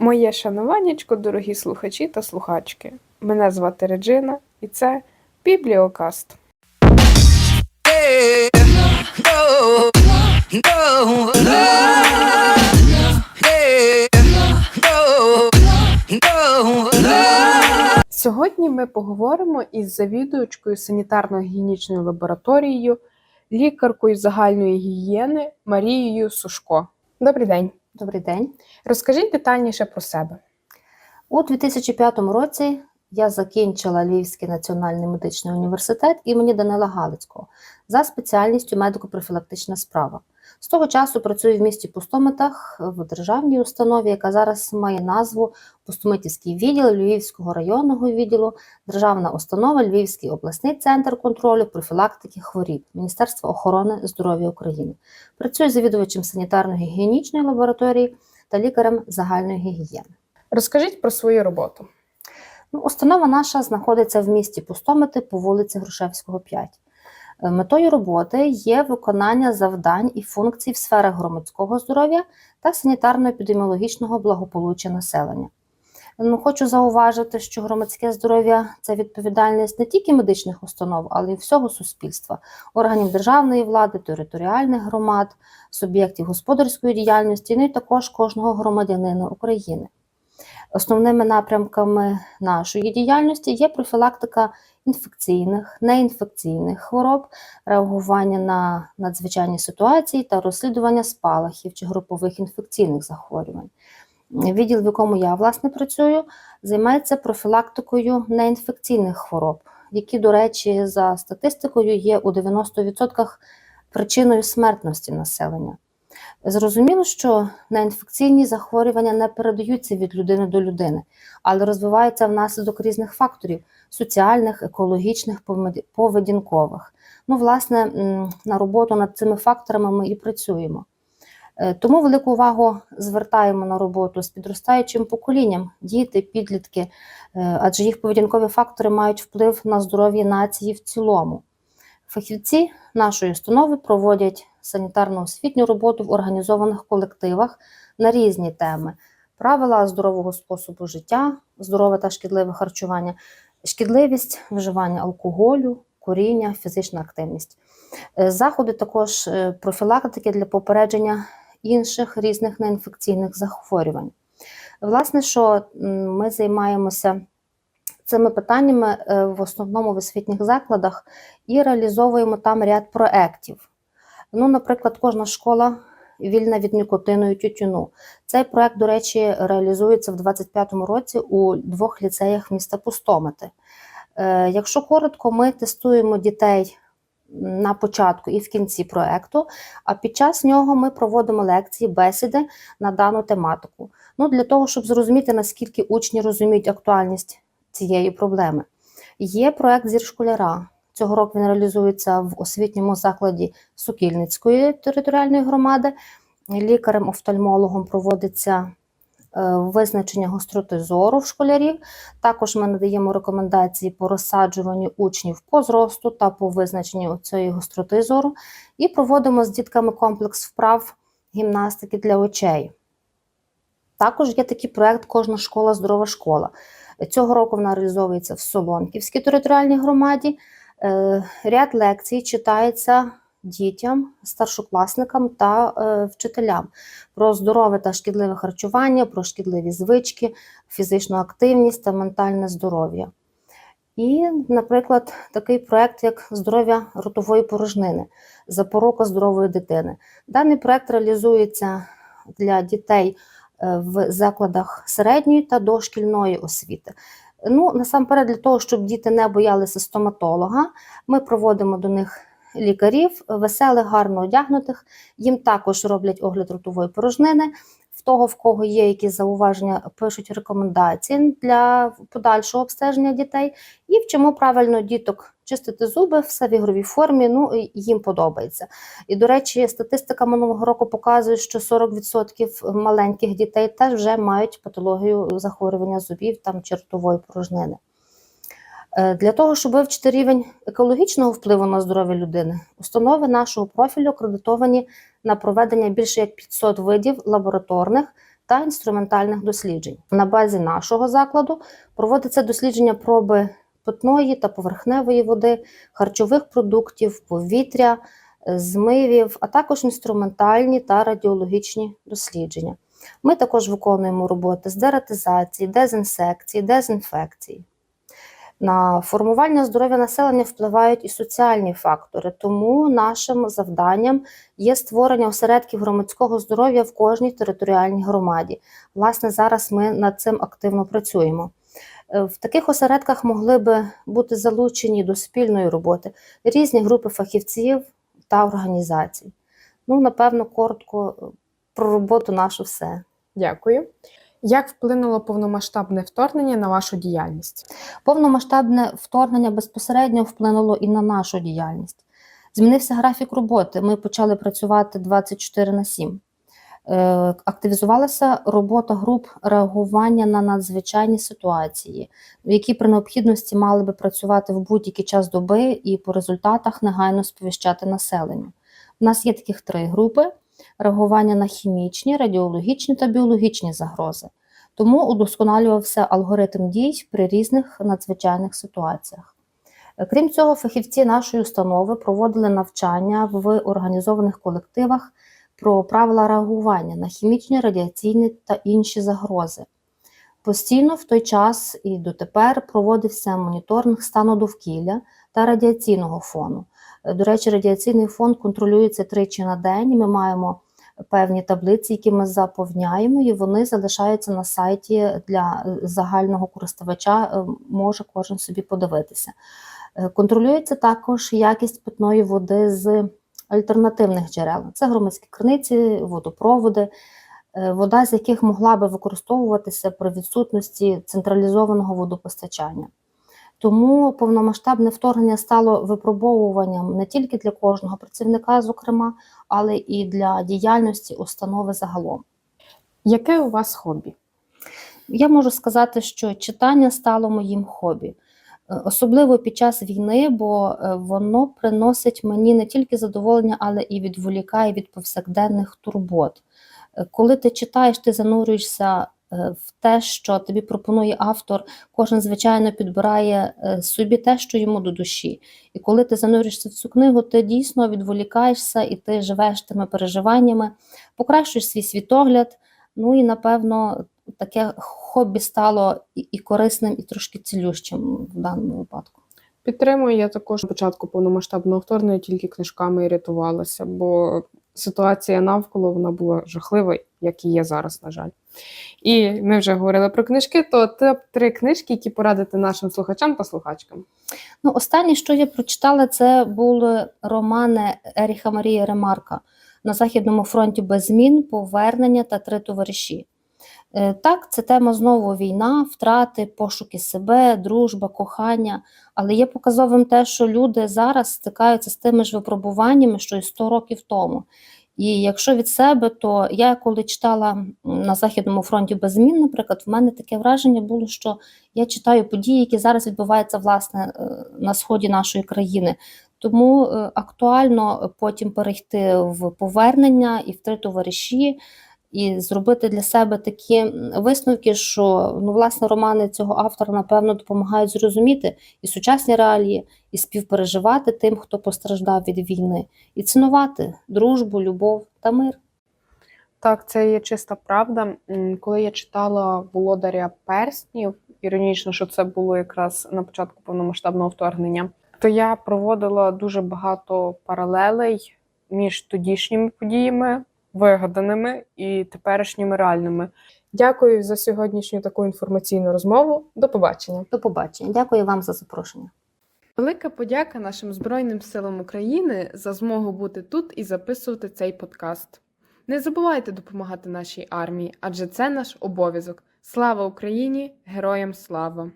Моє шануваннячко, дорогі слухачі та слухачки. Мене звати Реджина, і це Бібліокаст. Сьогодні ми поговоримо із завідувачкою санітарно-гігієнічною лабораторією, лікаркою загальної гігієни Марією Сушко. Добрий день. Добрий день. Розкажіть детальніше про себе. У 2005 році я закінчила Львівський національний медичний університет імені Данила Галицького за спеціальністю медико-профілактична справа. З того часу працюю в місті Пустомитах в державній установі, яка зараз має назву Пустомитівський відділ Львівського районного відділу, Державна установа Львівський обласний центр контролю профілактики хворіб Міністерства охорони здоров'я України. Працюю завідувачем санітарно-гігієнічної лабораторії та лікарем загальної гігієни. Розкажіть про свою роботу. Ну, установа наша знаходиться в місті Пустомити по вулиці Грушевського, 5. Метою роботи є виконання завдань і функцій в сферах громадського здоров'я та санітарно-епідеміологічного благополуччя населення. Ну, хочу зауважити, що громадське здоров'я це відповідальність не тільки медичних установ, але й всього суспільства, органів державної влади, територіальних громад, суб'єктів господарської діяльності, ну і також кожного громадянина України. Основними напрямками нашої діяльності є профілактика інфекційних, неінфекційних хвороб, реагування на надзвичайні ситуації та розслідування спалахів чи групових інфекційних захворювань. Відділ, в якому я власне працюю, займається профілактикою неінфекційних хвороб, які, до речі, за статистикою є у 90% причиною смертності населення. Зрозуміло, що неінфекційні захворювання не передаються від людини до людини, але розвиваються внаслідок різних факторів соціальних, екологічних, поведінкових. Ну, власне, на роботу над цими факторами ми і працюємо. Е, Тому велику увагу звертаємо на роботу з підростаючим поколінням, діти, підлітки, е, адже їх поведінкові фактори мають вплив на здоров'я нації в цілому. Фахівці нашої установи проводять санітарно-освітню роботу в організованих колективах на різні теми: правила здорового способу життя, здорове та шкідливе харчування, шкідливість вживання алкоголю, куріння, фізична активність. Е, Заходи також е, профілактики для попередження інших різних неінфекційних захворювань. Власне, що ми займаємося цими питаннями е, в основному в освітніх закладах і реалізовуємо там ряд проєктів. Ну, наприклад, кожна школа вільна від нікотину і тютюну. Цей проект, до речі, реалізується в 2025 році у двох ліцеях міста Пустомити. Е, Якщо коротко, ми тестуємо дітей на початку і в кінці проекту, а під час нього ми проводимо лекції, бесіди на дану тематику. Ну, для того, щоб зрозуміти, наскільки учні розуміють актуальність цієї проблеми. Є проект зір школяра. Цього року він реалізується в освітньому закладі Сокільницької територіальної громади. Лікарем-офтальмологом проводиться е, визначення гостроти зору в школярів. Також ми надаємо рекомендації по розсаджуванню учнів по зросту та по визначенню цієї гостроти зору. І проводимо з дітками комплекс вправ гімнастики для очей. Також є такий проект Кожна школа здорова школа. Цього року вона реалізовується в Солонківській територіальній громаді. Е, Ряд лекцій читається дітям, старшокласникам та е, вчителям про здорове та шкідливе харчування, про шкідливі звички, фізичну активність та ментальне здоров'я. І, наприклад, такий проект, як здоров'я ротової порожнини, запорука здорової дитини. Даний проект реалізується для дітей е, в закладах середньої та дошкільної освіти. Ну, насамперед, для того, щоб діти не боялися стоматолога, ми проводимо до них лікарів, веселих, гарно одягнутих. Їм також роблять огляд ротової порожнини. В того, в кого є якісь зауваження, пишуть рекомендації для подальшого обстеження дітей і вчимо правильно діток чистити зуби, все в ігровій формі. Ну їм подобається. І до речі, статистика минулого року показує, що 40% маленьких дітей теж вже мають патологію захворювання зубів там чи ротової порожнини. Е, Для того, щоб вивчити рівень екологічного впливу на здоров'я людини, установи нашого профілю акредитовані на проведення більше як 500 видів лабораторних та інструментальних досліджень. На базі нашого закладу проводиться дослідження проби питної та поверхневої води, харчових продуктів, повітря, е, змивів, а також інструментальні та радіологічні дослідження. Ми також виконуємо роботи з дератизації, дезінсекції, дезінфекції. На формування здоров'я населення впливають і соціальні фактори, тому нашим завданням є створення осередків громадського здоров'я в кожній територіальній громаді. Власне, зараз ми над цим активно працюємо. Е, В таких осередках могли би бути залучені до спільної роботи різні групи фахівців та організацій. Ну, напевно, коротко е, про роботу нашу все. Дякую. Як вплинуло повномасштабне вторгнення на вашу діяльність? Повномасштабне вторгнення безпосередньо вплинуло і на нашу діяльність. Змінився графік роботи. Ми почали працювати 24 на 7. Е, Активізувалася робота груп реагування на надзвичайні ситуації, які при необхідності мали би працювати в будь-який час доби і по результатах негайно сповіщати населенню. У нас є таких три групи: реагування на хімічні, радіологічні та біологічні загрози. Тому удосконалювався алгоритм дій при різних надзвичайних ситуаціях. Крім цього, фахівці нашої установи проводили навчання в організованих колективах про правила реагування на хімічні, радіаційні та інші загрози. Постійно в той час і дотепер проводився моніторинг стану довкілля та радіаційного фону. Е, До речі, радіаційний фон контролюється тричі на день. Ми маємо певні таблиці, які ми заповняємо, і вони залишаються на сайті для е, загального користувача, е, може кожен собі подивитися. Контролюється також якість питної води з альтернативних джерел. Це громадські криниці, водопроводи, вода з яких могла би використовуватися при відсутності централізованого водопостачання. Тому повномасштабне вторгнення стало випробовуванням не тільки для кожного працівника, зокрема, але і для діяльності установи загалом. Яке у вас хобі? Я можу сказати, що читання стало моїм хобі, Е, особливо під час війни, бо е, воно приносить мені не тільки задоволення, але і відволікає від повсякденних турбот. Е, Коли ти читаєш, ти занурюєшся в те, що тобі пропонує автор, кожен, звичайно, підбирає е, собі те, що йому до душі. І коли ти занурюєшся в цю книгу, ти дійсно відволікаєшся і ти живеш тими переживаннями, покращуєш свій світогляд. Ну і напевно таке хобі стало і, корисним, і трошки цілющим в даному випадку. Підтримую я також на початку повномасштабного вторгнення тільки книжками і рятувалася, бо ситуація навколо вона була жахлива, як і є зараз, на жаль. І ми вже говорили про книжки, то топ-3 книжки, які порадити нашим слухачам та слухачкам. Ну, останнє, що я прочитала, це були романи Еріха Марії Ремарка на Західному фронті без змін, повернення та три товариші. Е, Так, це тема знову війна, втрати, пошуки себе, дружба, кохання. Але є показовим те, що люди зараз стикаються з тими ж випробуваннями, що й 100 років тому. І якщо від себе, то я коли читала на Західному фронті без змін, наприклад, в мене таке враження було, що я читаю події, які зараз відбуваються власне е, на сході нашої країни. Тому е, актуально потім перейти в повернення і в три товариші, і зробити для себе такі висновки, що ну, власне романи цього автора напевно допомагають зрозуміти і сучасні реалії, і співпереживати тим, хто постраждав від війни, і цінувати дружбу, любов та мир. Так, це є чиста правда. Коли я читала Володаря перснів, іронічно, що це було якраз на початку повномасштабного вторгнення, то я проводила дуже багато паралелей між тодішніми подіями, вигаданими і теперішніми реальними. Дякую за сьогоднішню таку інформаційну розмову. До побачення. До побачення. Дякую вам за запрошення. Велика подяка нашим Збройним силам України за змогу бути тут і записувати цей подкаст. Не забувайте допомагати нашій армії, адже це наш обов'язок. Слава Україні! Героям слава!